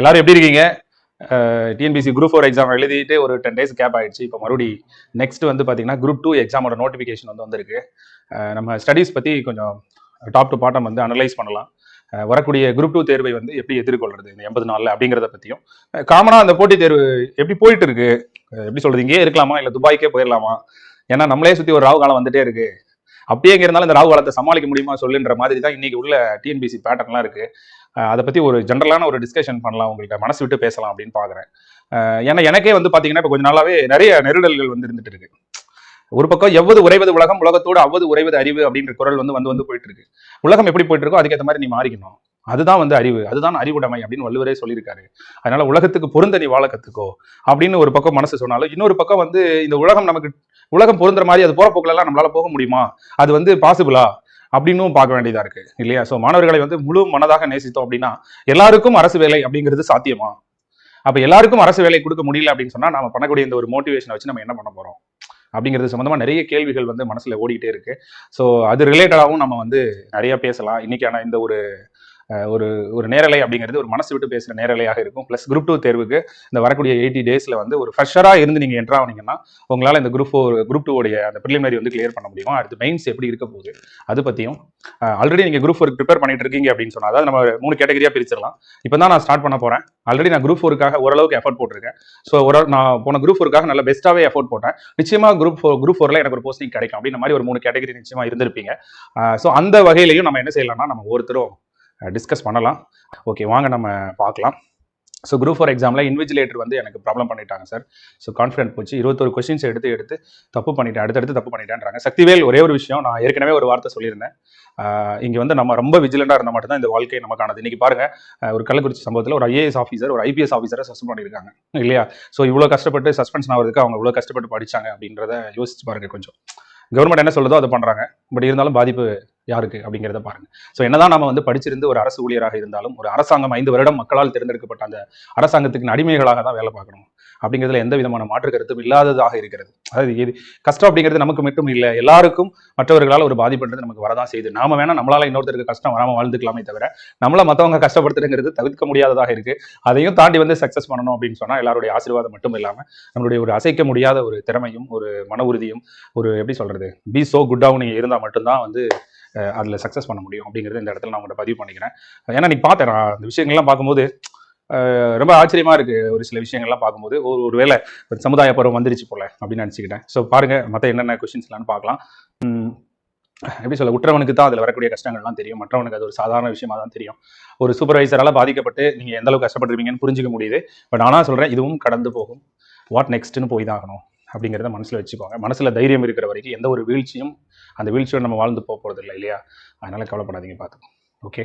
எல்லாரும் எப்படி இருக்கீங்க? டிஎன்பிசி குரூப் ஃபோர் எக்ஸாம் எழுதிட்டு ஒரு டென் டேஸ் கேப் ஆயிடுச்சு. இப்போ மறுபடி நெக்ஸ்ட் வந்து பார்த்தீங்கன்னா குரூப் டூ எக்ஸாமோட நோட்டிஃபிகேஷன் வந்து வந்திருக்கு. நம்ம ஸ்டடீஸ் பற்றி கொஞ்சம் டாப் டு பாட்டம் வந்து அனலைஸ் பண்ணலாம். வரக்கூடிய குரூப் டூ தேர்வை வந்து எப்படி எதிர்கொள்றது? இந்த எண்பது நாளில் அப்படிங்கிறத பற்றியும் காமனாக அந்த போட்டித் தேர்வு எப்படி போயிட்டு இருக்கு? எப்படி சொல்றது? இங்கேயே இருக்கலாமா? இல்லை துபாய்க்கே போயிடலாமா ஏன்னா நம்மளே சுற்றி ஒரு ராகு காலம் வந்துட்டே இருக்கு. அப்படியே இருந்தாலும் இந்த ராகு காலத்தை சமாளிக்க முடியுமா சொல்லுன்ற மாதிரி தான் இன்னைக்கு உள்ள டிஎன்பிசி பேட்டர்ன்லாம் இருக்கு. அதை பத்தி ஒரு ஜென்ரலான ஒரு டிஸ்கஷன் பண்ணலாம். உங்களுக்கு மனசு விட்டு பேசலாம் அப்படின்னு பாக்குறேன். ஏன்னா எனக்கே வந்து பாத்தீங்கன்னா இப்போ கொஞ்ச நாளாவே நிறைய நெருடல்கள் வந்து இருந்துட்டு இருக்கு. ஒரு பக்கம் எவ்வது உறைவது உலகம் உலகத்தோடு அவ்வது உறைவது அறிவு அப்படின்ற குரல் வந்து வந்து வந்து போயிட்டு இருக்கு. உலகம் எப்படி போயிட்டு இருக்கோ அதுக்கேற்ற மாதிரி நீ மாறிக்கணும். அதுதான் வந்து அறிவு அதுதான் அறிவுடைமை அப்படின்னு வள்ளுவரே சொல்லியிருக்காரு. அதனால உலகத்துக்கு பொருந்த நீ வாழ கத்துக்கோ அப்படின்னு ஒரு பக்கம் மனசு சொன்னாலும் இன்னொரு பக்கம் வந்து இந்த உலகம் நமக்கு உலகம் பொருந்துற மாதிரி அது போற போக்குல நம்மளால போக முடியுமா? அது வந்து பாசிபிளா அப்படின்னும் பார்க்க வேண்டியதா இருக்கு இல்லையா? ஸோ மாணவர்களை வந்து முழு மனதாக நேசித்தோம் அப்படின்னா எல்லாருக்கும் அரசு வேலை அப்படிங்கிறது சாத்தியமா? அப்ப எல்லாருக்கும் அரசு வேலை கொடுக்க முடியல அப்படின்னு சொன்னா நம்ம பண்ணக்கூடிய இந்த ஒரு மோட்டிவேஷனை வச்சு நம்ம என்ன பண்ண போறோம்? அப்படிங்கிறது சம்பந்தமா நிறைய கேள்விகள் வந்து மனசுல ஓடிட்டே இருக்கு. ஸோ அது ரிலேட்டடாகவும் நம்ம வந்து நிறைய பேசலாம். இன்னைக்கான இந்த ஒரு ஒரு ஒரு நேரலை அப்படிங்கிறது ஒரு மனசு விட்டு பேசுகிற நேரலையாக இருக்கும். ப்ளஸ் குரூப் டூ தேர்வுக்கு இந்த வரக்கூடிய எயிட்டி டேஸில் வந்து ஒரு ஃப்ரெஷராக இருந்து நீங்கள் என்ட்ரா ஆனீங்கன்னா உங்களால் இந்த குரூப் ஃபோர் குரூப் டூடைய அந்த ப்ரிலிமினரி வந்து கிளியர் பண்ண முடியுமா. அடுத்து மெயின்ஸ் எப்படி இருக்க போகுது அது பற்றியும் ஆல்ரெடி நீங்கள் குரூப் ஃபோருக்கு ப்ரிப்பேர் பண்ணிட்டு இருக்கீங்க அப்படின்னு சொன்னா அதாவது நம்ம மூணு கேட்டகரியாக பிரிச்சிடலாம். இப்போ தான் நான் ஸ்டார்ட் பண்ண போகிறேன் ஆல்ரெடி நான் குரூப் ஃபோருக்காக ஓரளவுக்கு எஃபர்ட் போட்டிருக்கேன். ஸோ ஒரு நான் போன குரூப் ஃபோருக்காக நல்ல பெஸ்ட்டாகவே எஃபோர்ட் போட்டேன். நிச்சயமாக குரூப் ஃபோர் குரூப் ஃபோர்ல எனக்கு ஒரு போஸ்டிங் கிடைக்கும். அப்படின்ற மாதிரி ஒரு மூணு கேட்டகரி நிச்சயமாக இருந்திருப்பீங்க. ஸோ அந்த வகையிலையும் நம்ம என்ன செய்யலாம்னா நம்ம ஒருத்தரும் டிஸ்கஸ் பண்ணலாம். ஓகே வாங்க நம்ம பார்க்கலாம். ஸோ குரூப் ஃபோர் எக்ஸாமில் இன்விஜிலேட்டர் வந்து எனக்கு ப்ராப்ளம் பண்ணிட்டாங்க சார் ஸோ கான்ஃபிடென்ட் போச்சு. இருபத்தொரு கொஸ்டின்ஸ் எடுத்து எடுத்து தப்பு பண்ணிட்டேன் அடுத்தடுத்து தப்பு பண்ணிட்டேன்றாங்க. சக்திவேல் ஒரே ஒரு விஷயம் நான் ஏற்கனவே ஒரு வார்த்தை சொல்லியிருந்தேன். இங்கே வந்து நம்ம ரொம்ப விஜிலண்டாக இருந்தால் மட்டும்தான் இந்த வாழ்க்கை நமக்கானது. இன்றைக்கி பாருங்க ஒரு கள்ளக்குறிச்சி சம்பவத்தில் ஒரு ஐஏஎஸ் ஆஃபீஸர் ஒரு ஐபிஎஸ் ஆஃபீஸரை சஸ்பெண்ட் பண்ணியிருக்காங்க. இல்லையா? ஸோ இவ்வளோ கஷ்டப்பட்டு சஸ்பென்ஷன் ஆகிறதுக்கு அவங்க இவ்வளோ கஷ்டப்பட்டு படிச்சாங்க அப்படின்றத யோசிச்சு பாருங்க கொஞ்சம். கவர்மெண்ட் என்ன சொல்லுதோ அதை பண்ணுறாங்க பட் இருந்தாலும் பாதிப்பு யாருக்கு அப்படிங்கிறத பாருங்க. ஸோ என்னதான் நம்ம வந்து படிச்சிருந்து ஒரு அரசு ஊழியராக இருந்தாலும் ஒரு அரசாங்கம் ஐந்து வருடம் மக்களால் தேர்ந்தெடுக்கப்பட்ட அந்த அரசாங்கத்துக்கு அடிமைகளாக தான் வேலை பார்க்கணும். அப்படிங்கிறதுல எந்த விதமான மாற்று கருத்தும் இல்லாததாக இருக்கிறது. அதாவது இது கஷ்டம் அப்படிங்கிறது நமக்கு மட்டும் இல்லை எல்லாருக்கும் மற்றவர்களால் ஒரு பாதிப்புன்றது நமக்கு வரதான் செய்யுது. நாம வேணா நம்மளால இன்னொருத்தருக்கு கஷ்டம் வராமல் வாழ்ந்துக்கலாமே தவிர நம்மள மற்றவங்க கஷ்டப்படுத்துறதுங்கிறது தவிர்க்க முடியாததாக இருக்கு. அதையும் தாண்டி வந்து சக்சஸ் பண்ணணும் அப்படின்னு சொன்னா எல்லாருடைய ஆசீர்வாதம் மட்டும் இல்லாமல் நம்மளுடைய ஒரு அசைக்க முடியாத ஒரு திறமையும் ஒரு மன உறுதியும் ஒரு எப்படி சொல்றது? பி சோ குட் டவுன் இருந்தால் மட்டும்தான் வந்து அதில் சக்ஸஸ் பண்ண முடியும் அப்படிங்கிறது இந்த இடத்துல நான் உங்கள்கிட்ட பதிவு பண்ணிக்கிறேன். ஏன்னா நீ பார்த்தேன் நான் அந்த விஷயங்கள்லாம் பார்க்கும்போது ரொம்ப ஆச்சரியமா இருக்கு. ஒரு சில விஷயங்கள்லாம் பார்க்கும்போது ஒரு ஒரு வேலை ஒரு சமுதாய பருவம் வந்துருச்சு போல அப்படின்னு நினச்சிக்கிட்டேன். ஸோ பாருங்க மற்ற என்னென்ன கொஷின்ஸ்லாம்னு பார்க்கலாம். எப்படி சொல்ல உற்றவனுக்கு தான் அதில் வரக்கூடிய கஷ்டங்கள்லாம் தெரியும். மற்றவனுக்கு அது ஒரு சாதாரண விஷயமா தான் தெரியும். ஒரு சூப்பர்வைசரால் பாதிக்கப்பட்டு நீங்கள் எந்த அளவுக்கு கஷ்டப்பட்டிருப்பீங்கன்னு புரிஞ்சிக்க முடியுது. பட் ஆனால் சொல்கிறேன் இதுவும் கடந்து போகும். வாட் நெக்ஸ்ட்னு போய் தான் ஆகணும் அப்படிங்கிறத மனசில் வச்சுக்கோங்க. மனசில் தைரியம் இருக்கிற வரைக்கும் எந்த ஒரு வீழ்ச்சியும் அந்த வீழ்ச்சியோடு நம்ம வாழ்ந்து போக போகிறது இல்லை இல்லையா? அதனால் கவலைப்படாதீங்க பார்த்து ஓகே